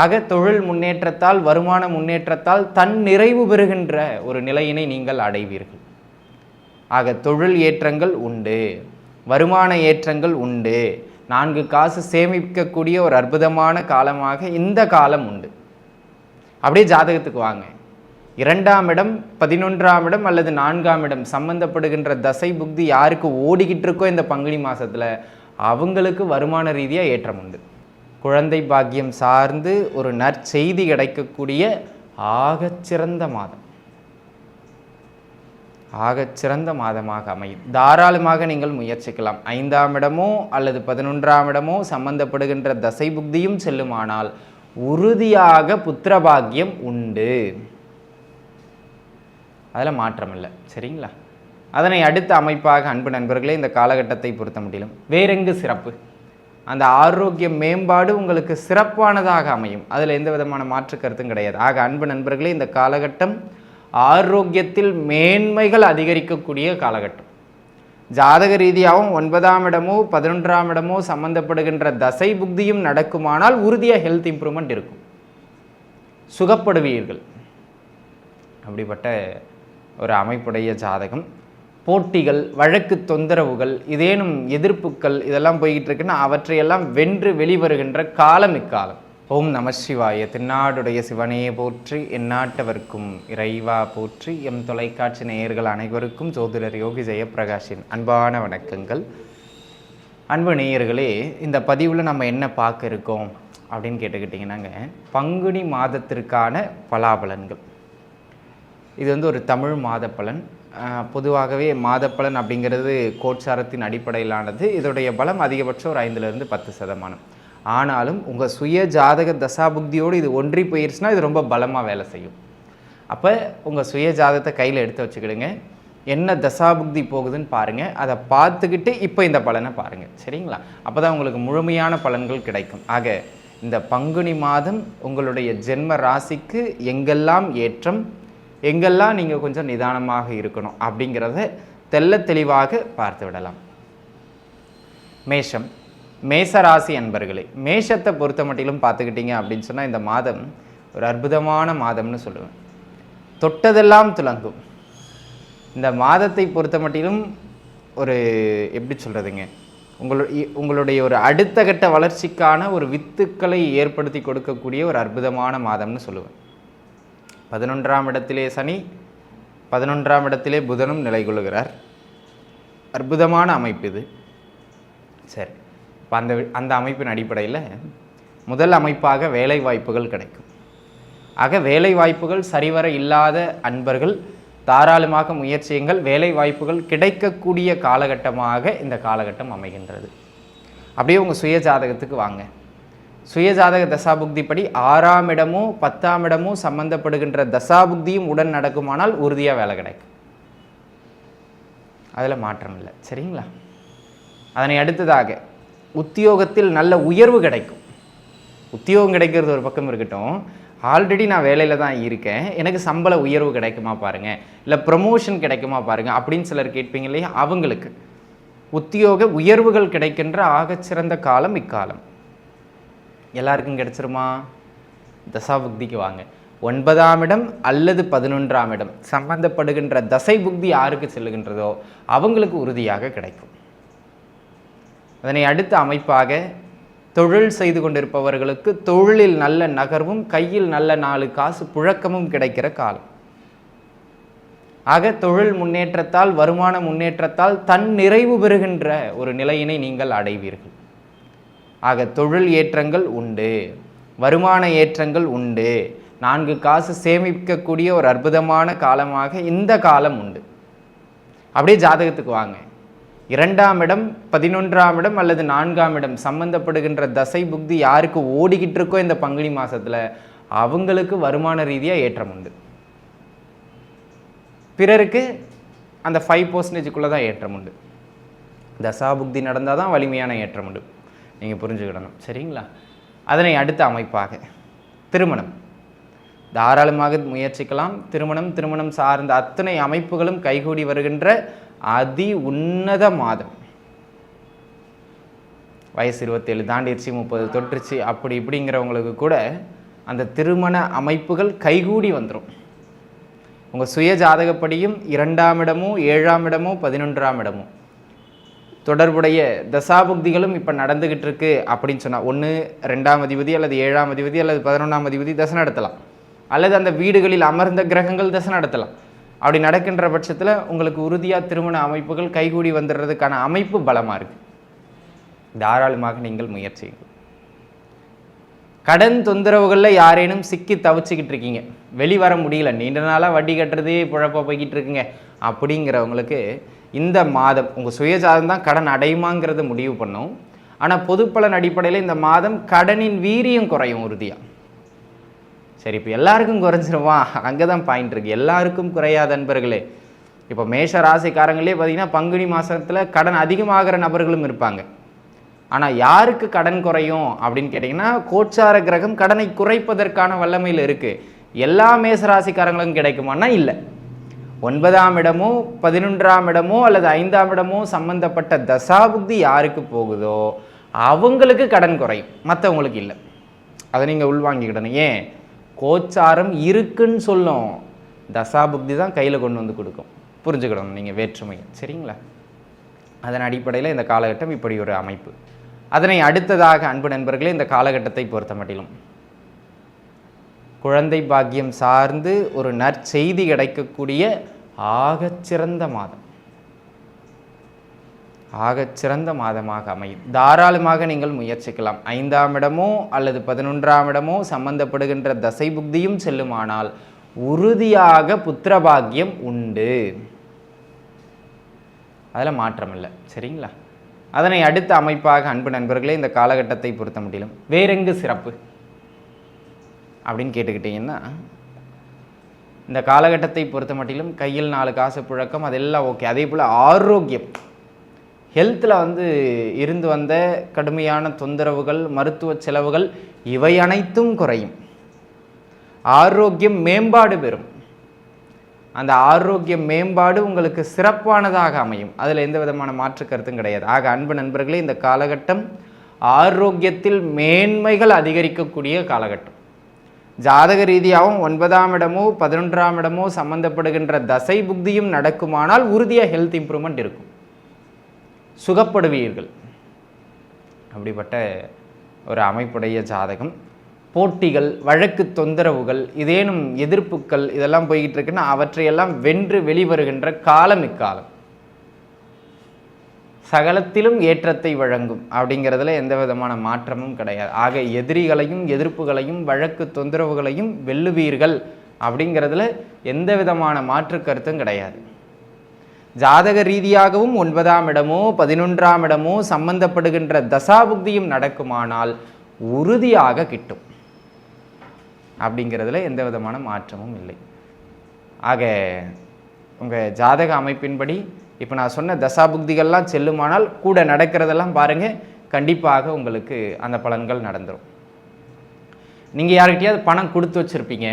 ஆக தொழில் முன்னேற்றத்தால் வருமான முன்னேற்றத்தால் தன் நிறைவு பெறுகின்ற ஒரு நிலையினை நீங்கள் அடைவீர்கள். ஆக தொழில் ஏற்றங்கள் உண்டு வருமான ஏற்றங்கள் உண்டு. நான்கு காசு சேமிக்கக்கூடிய ஒரு அற்புதமான காலமாக இந்த காலம் உண்டு. அப்படியே ஜாதகத்துக்கு வாங்க. இரண்டாம் இடம் பதினொன்றாம் இடம் அல்லது நான்காம் இடம் சம்பந்தப்படுகின்ற தசை புக்தி யாருக்கு ஓடிக்கிட்டு இருக்கோ இந்த பங்குனி மாதத்தில் அவங்களுக்கு வருமான ரீதியாக ஏற்றம் உண்டு. குழந்தை பாக்கியம் சார்ந்து ஒரு நற்செய்தி கிடைக்கக்கூடிய ஆகச்சிறந்த மாதம். ஆகச்சிறந்த மாதமாக அமையும். தாராளமாக நீங்கள் முயற்சிக்கலாம். ஐந்தாம் இடமோ அல்லது பதினொன்றாம் இடமோ சம்பந்தப்படுகின்ற தசை புக்தியும் செல்லுமானால் உறுதியாக புத்திரபாக்கியம் உண்டு. அதில் மாற்றம் இல்லை சரிங்களா? அதனை அடுத்த அமைப்பாக அன்பு நண்பர்களே இந்த காலகட்டத்தை பொறுத்த முடியலும். வேறெங்கு சிறப்பு? அந்த ஆரோக்கிய மேம்பாடு உங்களுக்கு சிறப்பானதாக அமையும். அதில் எந்த விதமான மாற்று கருத்தும் கிடையாது. ஆக அன்பு நண்பர்களே இந்த காலகட்டம் ஆரோக்கியத்தில் மேன்மைகள் அதிகரிக்கக்கூடிய காலகட்டம். ஜாதக ரீதியாகவும் ஒன்பதாம் இடமோ பதினொன்றாம் இடமோ சம்பந்தப்படுகின்ற தசை புக்தியும் நடக்குமானால் உறுதியாக ஹெல்த் இம்ப்ரூவ்மெண்ட் இருக்கும். சுகப்படுவீர்கள். அப்படிப்பட்ட ஒரு அமைப்புடைய ஜாதகம். போட்டிகள் வழக்கு தொந்தரவுகள் இதேனும் எதிர்ப்புகள் இதெல்லாம் போய்கிட்டு இருக்குன்னா அவற்றையெல்லாம் வென்று வெளிவருகின்ற காலம் இக்காலம். ஓம் நம சிவாய. திருநாடுடைய சிவனையே போற்றி எந்நாட்டவர்க்கும் இறைவா போற்றி எம் தொலைக்காட்சி நேயர்கள் அனைவருக்கும் ஜோதிடர் யோகி ஜெயப்பிரகாஷின் அன்பான வணக்கங்கள். அன்பு நேயர்களே இந்த பதிவில் நம்ம என்ன பார்க்க இருக்கோம் அப்படின்னு கேட்டுக்கிட்டிங்கன்னாங்க பங்குனி மாதத்திற்கான பலாபலன்கள். இது வந்து ஒரு தமிழ் மாத பலன் பொதுவாகவே மாதப்பலன் அப்படிங்கிறது கோட்சாரத்தின் அடிப்படையிலானது. இதோடைய பலம் அதிகபட்சம் ஒரு ஐந்துலேருந்து பத்து சதமானம். ஆனாலும் உங்கள் சுய ஜாதக தசாபுக்தியோடு இது ஒன்றி போயிருச்சுன்னா இது ரொம்ப பலமாக வேலை செய்யும். அப்போ உங்கள் சுய ஜாதகத்தை கையில் எடுத்து வச்சுக்கிடுங்க. என்ன தசாபுக்தி போகுதுன்னு பாருங்கள் அதை பார்த்துக்கிட்டு இப்போ இந்த பலனை பாருங்கள் சரிங்களா? அப்போ தான் உங்களுக்கு முழுமையான பலன்கள் கிடைக்கும். ஆக இந்த பங்குனி மாதம் உங்களுடைய ஜென்ம ராசிக்கு எங்கெல்லாம் ஏற்றம் எங்கெல்லாம் நீங்கள் கொஞ்சம் நிதானமாக இருக்கணும் அப்படிங்கிறத தெள்ள தெளிவாக பார்த்து விடலாம். மேஷம். மேசராசி அன்பர்களே மேஷத்தை பொறுத்த மட்டிலும் பார்த்துக்கிட்டீங்க அப்படின்னு சொன்னால் இந்த மாதம் ஒரு அற்புதமான மாதம்னு சொல்லுவேன். தொட்டதெல்லாம் துலங்கும். இந்த மாதத்தை பொறுத்த மட்டிலும் ஒரு எப்படி சொல்கிறதுங்க உங்களுடைய உங்களுடைய ஒரு அடுத்த கட்ட வளர்ச்சிக்கான ஒரு வித்துக்களை ஏற்படுத்தி கொடுக்கக்கூடிய ஒரு அற்புதமான மாதம்னு சொல்லுவேன். பதினொன்றாம் இடத்திலே சனி பதினொன்றாம் இடத்திலே புதனும் நிலை கொள்கிறார் அற்புதமான அமைப்பு இது. சரி இப்போ அந்த வி- அந்த அமைப்பின் அடிப்படையில் முதல் அமைப்பாக வேலை வாய்ப்புகள் கிடைக்கும். ஆக வேலை வாய்ப்புகள் சரிவர இல்லாத அன்பர்கள் தாராளமாக முயற்சியுங்கள். வேலை வாய்ப்புகள் கிடைக்கக்கூடிய காலகட்டமாக இந்த காலகட்டம் அமைகின்றது. அப்படியே உங்கள் சுய ஜாதகத்துக்கு வாங்க. சுயஜாதக தசாபுக்திப்படி படி ஆறாம் இடமும் பத்தாம் இடமும் சம்பந்தப்படுகின்ற தசாபுக்தியும் உடன் நடக்குமானால் உறுதியாக வேலை கிடைக்கும். அதில் மாற்றம் இல்லை. சரிங்களா? அதனை அடுத்ததாக உத்தியோகத்தில் நல்ல உயர்வு கிடைக்கும். உத்தியோகம் கிடைக்கிறது ஒரு பக்கம் இருக்கட்டும். ஆல்ரெடி நான் வேலையில் தான் இருக்கேன். எனக்கு சம்பள உயர்வு கிடைக்குமா பாருங்கள் இல்லை ப்ரமோஷன் கிடைக்குமா பாருங்கள் அப்படின்னு சிலர் கேட்பீங்க இல்லையா? அவங்களுக்கு உத்தியோக உயர்வுகள் கிடைக்கின்ற ஆகச்சிறந்த காலம் இக்காலம். எல்லாருக்கும் கிடைச்சிருமா? தசாபுக்திக்கு வாங்க. ஒன்பதாம் இடம் அல்லது பதினொன்றாம் இடம் சம்பந்தப்படுகின்ற தசை புக்தி யாருக்கு செல்லுகின்றதோ அவங்களுக்கு உறுதியாக கிடைக்கும். அதனை அடுத்த அமைப்பாக தொழில் செய்து கொண்டிருப்பவர்களுக்கு தொழிலில் நல்ல நகர்வும் கையில் நல்ல நாலு காசு புழக்கமும் கிடைக்கிற காலம். ஆக தொழில் முன்னேற்றத்தால் வருமான முன்னேற்றத்தால் தன் நிறைவு பெறுகின்ற ஒரு நிலையினை நீங்கள் அடைவீர்கள். ஆக தொழில் ஏற்றங்கள் உண்டு. வருமான ஏற்றங்கள் உண்டு. நான்கு காசு சேமிக்கக்கூடிய ஒரு அற்புதமான காலமாக இந்த காலம் உண்டு. அப்படியே ஜாதகத்துக்கு வாங்க. இரண்டாம் இடம் பதினொன்றாம் இடம் அல்லது நான்காம் இடம் சம்பந்தப்படுகின்ற தசை புக்தி யாருக்கு ஓடிக்கிட்டு இருக்கோ இந்த பங்குனி மாதத்தில் அவங்களுக்கு வருமான ரீதியாக ஏற்றம் உண்டு. பிறருக்கு அந்த ஃபைவ் பர்சன்டேஜுக்குள்ளே தான் ஏற்றம் உண்டு. தசா புக்தி நடந்தால் தான் வலிமையான ஏற்றம் உண்டு. நீங்கள் புரிஞ்சுக்கிடணும். சரிங்களா? அதனை அடுத்த அமைப்பாக. திருமணம். தாராளமாக முயற்சிக்கலாம். திருமணம் திருமணம் சார்ந்த அத்தனை அமைப்புகளும் கைகூடி வருகின்ற அதி உன்னத மாதம். வயசு இருபத்தேழு தாண்டிருச்சு முப்பது தொற்றுச்சு அப்படி இப்படிங்கிறவங்களுக்கு கூட அந்த திருமண அமைப்புகள் கைகூடி வந்துடும் உங்கள் சுய ஜாதகப்படியும் இரண்டாம் இடமோ ஏழாம் இடமோ பதினொன்றாம் இடமோ. தொடர்புடைய தசாபுக்திகளும் இப்போ நடந்துக்கிட்டு இருக்கு அப்படின்னு சொன்னால் ஒன்று ரெண்டாம் அதிபதி அல்லது ஏழாம் அதிபதி அல்லது பதினொன்றாம் அதிபதி தசை நடத்தலாம். அல்லது அந்த வீடுகளில் அமர்ந்த கிரகங்கள் தசை நடத்தலாம். அப்படி நடக்கின்ற பட்சத்தில் உங்களுக்கு உறுதியாக திருமண அமைப்புகள் கைகூடி வந்துடுறதுக்கான அமைப்பு பலமாக இருக்குது தாராளமாக நீங்கள் முயற்சியுங்கள் கடன் தொந்தரவுகளில் யாரேனும் சிக்கி தவிச்சுக்கிட்டு இருக்கீங்க. வெளிவர முடியல. நீண்ட நாளாக வட்டி கட்டுறதே புழப்ப போய்கிட்டு இருக்குங்க. அப்படிங்கிறவங்களுக்கு இந்த மாதம் உங்கள் சுயஜாதம் தான் கடன் அடையுமாங்கிறத முடிவு பண்ணும். ஆனால் பொதுப்பலன் அடிப்படையில் இந்த மாதம் கடனின் வீரியம் குறையும் உறுதியாக சரி இப்போ எல்லாருக்கும் குறைஞ்சிருமா? அங்கே தான் பாயிண்ட் இருக்குது எல்லாருக்கும் குறையாத நண்பர்களே இப்போ மேஷ ராசிக்காரங்களே பார்த்தீங்கன்னா பங்குனி மாதத்தில் கடன் அதிகமாகிற நபர்களும் இருப்பாங்க. ஆனால் யாருக்கு கடன் குறையும் அப்படின்னு கேட்டிங்கன்னா கோச்சார கிரகம் கடனை குறைப்பதற்கான வல்லமையில் இருக்குது எல்லா மேசராசிக்காரங்களும் கிடைக்குமானா இல்லை. ஒன்பதாம் இடமோ பதினொன்றாம் இடமோ அல்லது ஐந்தாம் இடமோ சம்பந்தப்பட்ட தசாபுக்தி யாருக்கு போகுதோ அவங்களுக்கு கடன் குறையும். மற்றவங்களுக்கு இல்லை. அதை நீங்கள் உள்வாங்கிக்கிடணும். ஏன்? கோச்சாரம் இருக்குன்னு சொல்லும். தசாபுக்தி தான் கையில் கொண்டு வந்து கொடுக்கும். புரிஞ்சுக்கிடணும் நீங்கள் வேற்றுமையை. சரிங்களா? அதன் அடிப்படையில் இந்த காலகட்டம் இப்படி ஒரு அமைப்பு. அதனை அடுத்ததாக அன்பு நண்பர்களே இந்த காலகட்டத்தை பொறுத்த மட்டிலும் குழந்தை பாக்கியம் சார்ந்து ஒரு நற்செய்தி கிடைக்கக்கூடிய ஆகச்சிறந்த மாதம். ஆகச்சிறந்த மாதமாக அமையும். தாராளமாக நீங்கள் முயற்சிக்கலாம். ஐந்தாம் இடமோ அல்லது பதினொன்றாம் இடமோ சம்பந்தப்படுகின்ற தசை புக்தியும் செல்லுமானால் உறுதியாக புத்திரபாகியம் உண்டு. அதில் மாற்றம் இல்லை சரிங்களா? அதனை அடுத்த அமைப்பாக அன்பு நண்பர்களே இந்த காலகட்டத்தை பொறுத்த முடியலும். வேறெங்கு சிறப்பு? அப்படின்னு கேட்டுக்கிட்டிங்கன்னா இந்த காலகட்டத்தை பொறுத்த மட்டிலும் கையில் நாலு காசு புழக்கம் அதெல்லாம் ஓகே அதே போல் ஆரோக்கியம். ஹெல்த்தில் வந்து இருந்து வந்த கடுமையான தொந்தரவுகள் மருத்துவ செலவுகள் இவை அனைத்தும் குறையும். ஆரோக்கியம் மேம்பாடு பெறும். அந்த ஆரோக்கிய மேம்பாடு உங்களுக்கு சிறப்பானதாக அமையும். அதில் எந்த விதமான மாற்று கருத்தும் கிடையாது. ஆக அன்பு நண்பர்களே இந்த காலகட்டம் ஆரோக்கியத்தில் மேன்மைகள் அதிகரிக்கக்கூடிய காலகட்டம். ஜாதக ரீதியாகவும் ஒன்பதாம் இடமோ பதினொன்றாம் இடமோ சம்பந்தப்படுகின்ற தசை புக்தியும் நடக்குமானால் உறுதியாக ஹெல்த் இம்ப்ரூவ்மெண்ட் இருக்கும். சுகப்படுவீர்கள். அப்படிப்பட்ட ஒரு அமைப்புடைய ஜாதகம். போட்டிகள் வழக்கு தொந்தரவுகள் இதேனும் எதிர்ப்புகள் இதெல்லாம் போய்கிட்டு இருக்குன்னா அவற்றையெல்லாம் வென்று வெளிவருகின்ற காலம் இக்காலம் சகலத்திலும் ஏற்றத்தை வழங்கும் அப்படிங்கிறதுல எந்த விதமான மாற்றமும் கிடையாது. ஆக எதிரிகளையும் எதிர்ப்புகளையும் வழக்கு தொந்தரவுகளையும் வெல்லுவீர்கள் அப்படிங்கிறதுல எந்த விதமான மாற்று கருத்தும் கிடையாது. ஜாதக ரீதியாகவும் ஒன்பதாம் இடமோ பதினொன்றாம் இடமோ சம்பந்தப்படுகின்ற தசாபுக்தியும் நடக்குமானால் உறுதியாக கிட்டும். அப்படிங்கிறதுல எந்த விதமான மாற்றமும் இல்லை. ஆக உங்கள் ஜாதக அமைப்பின்படி இப்போ நான் சொன்ன தசாபுக்திகள்லாம் செல்லுமானால் கூட நடக்கிறதெல்லாம் பாருங்கள் கண்டிப்பாக உங்களுக்கு அந்த பலன்கள் நடந்துடும் நீங்கள் யார்கிட்டயாவது பணம் கொடுத்து வச்சுருப்பீங்க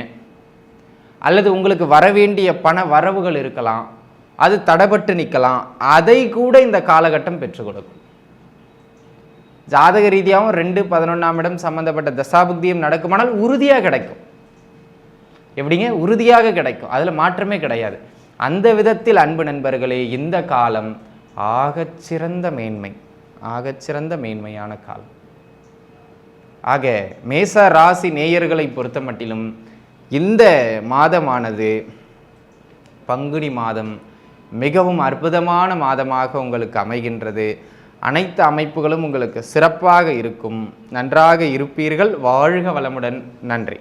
அல்லது உங்களுக்கு வர வேண்டிய பண வரவுகள் இருக்கலாம் அது தடைபட்டு நிற்கலாம் அதை கூட இந்த காலகட்டம் பெற்றுக் கொடுக்கும். ஜாதக ரீதியாகவும் ரெண்டு பதினொன்றாம் இடம் சம்மந்தப்பட்ட தசாபுக்தியும் நடக்குமானால் உறுதியாக கிடைக்கும். எப்படிங்க? உறுதியாக கிடைக்கும். அதில் மாற்றமே கிடையாது. அந்த விதத்தில் அன்பு நண்பர்களே இந்த காலம் ஆகச்சிறந்த மேன்மை ஆகச்சிறந்த மேன்மையான காலம். ஆக மேச ராசி நேயர்களை பொறுத்த மட்டிலும் இந்த மாதமானது பங்குனி மாதம் மிகவும் அற்புதமான மாதமாக உங்களுக்கு அமைகின்றது. அனைத்து அமைப்புகளும் உங்களுக்கு சிறப்பாக இருக்கும். நன்றாக இருப்பீர்கள். வாழ்க வளமுடன். நன்றி.